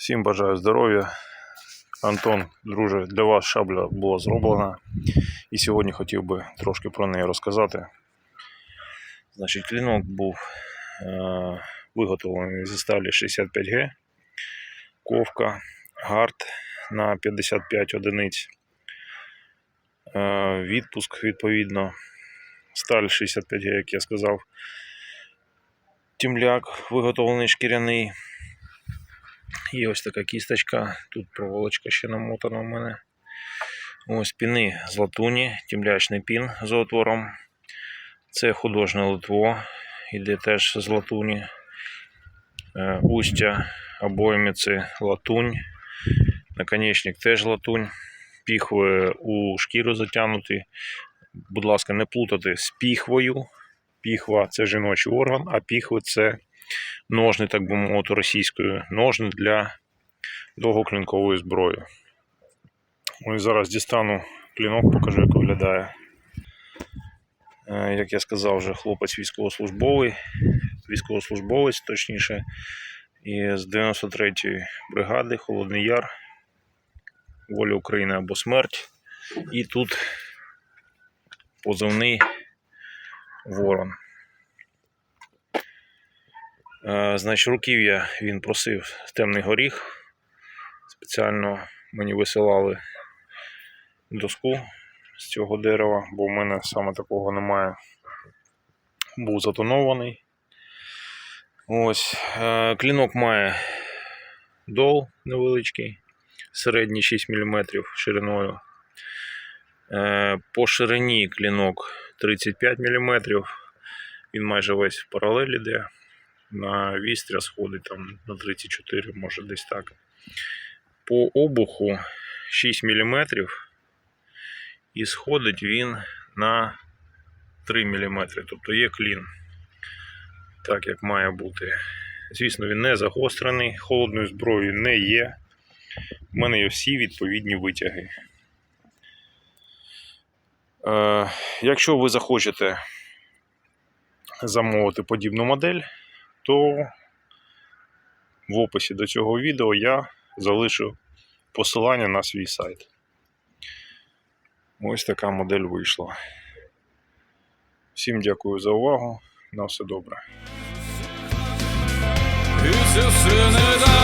Всім бажаю здоров'я. Антон, друже, для вас шабля була зроблена. І сьогодні хотів би трошки про неї розказати. Значить, клінок був е- виготовлений зі сталі 65Г, ковка, гард на 55 одиниць. Е- відпуск, відповідно. Сталь 65Г, як я сказав. Тімляк виготовлений шкіряний. І ось така кісточка. Тут проволочка ще намотана в мене. Ось піни з латуні, тімлячний пін з отвором. Це художнє литво, іде теж з латуні. Е, Устя обойми це латунь. Наконечник теж латунь. Піхви у шкіру затягнуті. Будь ласка, не плутати з піхвою. Піхва це жіночий орган, а піхви це ножни, так би мовити, російською, ножни для довгоклінкової зброї. Ось зараз дістану клінок, покажу, як виглядає. Е, Як я сказав, вже хлопець військовослужбовий, військовослужбовець, точніше, і з 93-ї бригади Холодний Яр, Воля України або смерть. І тут позивний Ворон. Е, Значить, руків'я він просив темний горіх. Спеціально мені висилали доску з цього дерева, бо в мене саме такого немає. Був затонований. Ось. е, Клінок має дол невеличкий, середній 6 мм шириною. Е, По ширині клінок 35 мм. Він майже весь в паралель іде на вістря сходить там на 34, може десь так. По обуху 6 мм і сходить він на 3 мм, тобто є клін, так як має бути. Звісно, він не загострений, холодною зброєю не є. У мене є всі відповідні витяги. Е, якщо ви захочете замовити подібну модель, то в описі до цього відео я залишу посилання на свій сайт. Ось така модель вийшла. Всім дякую за увагу. На все добре. І ці сини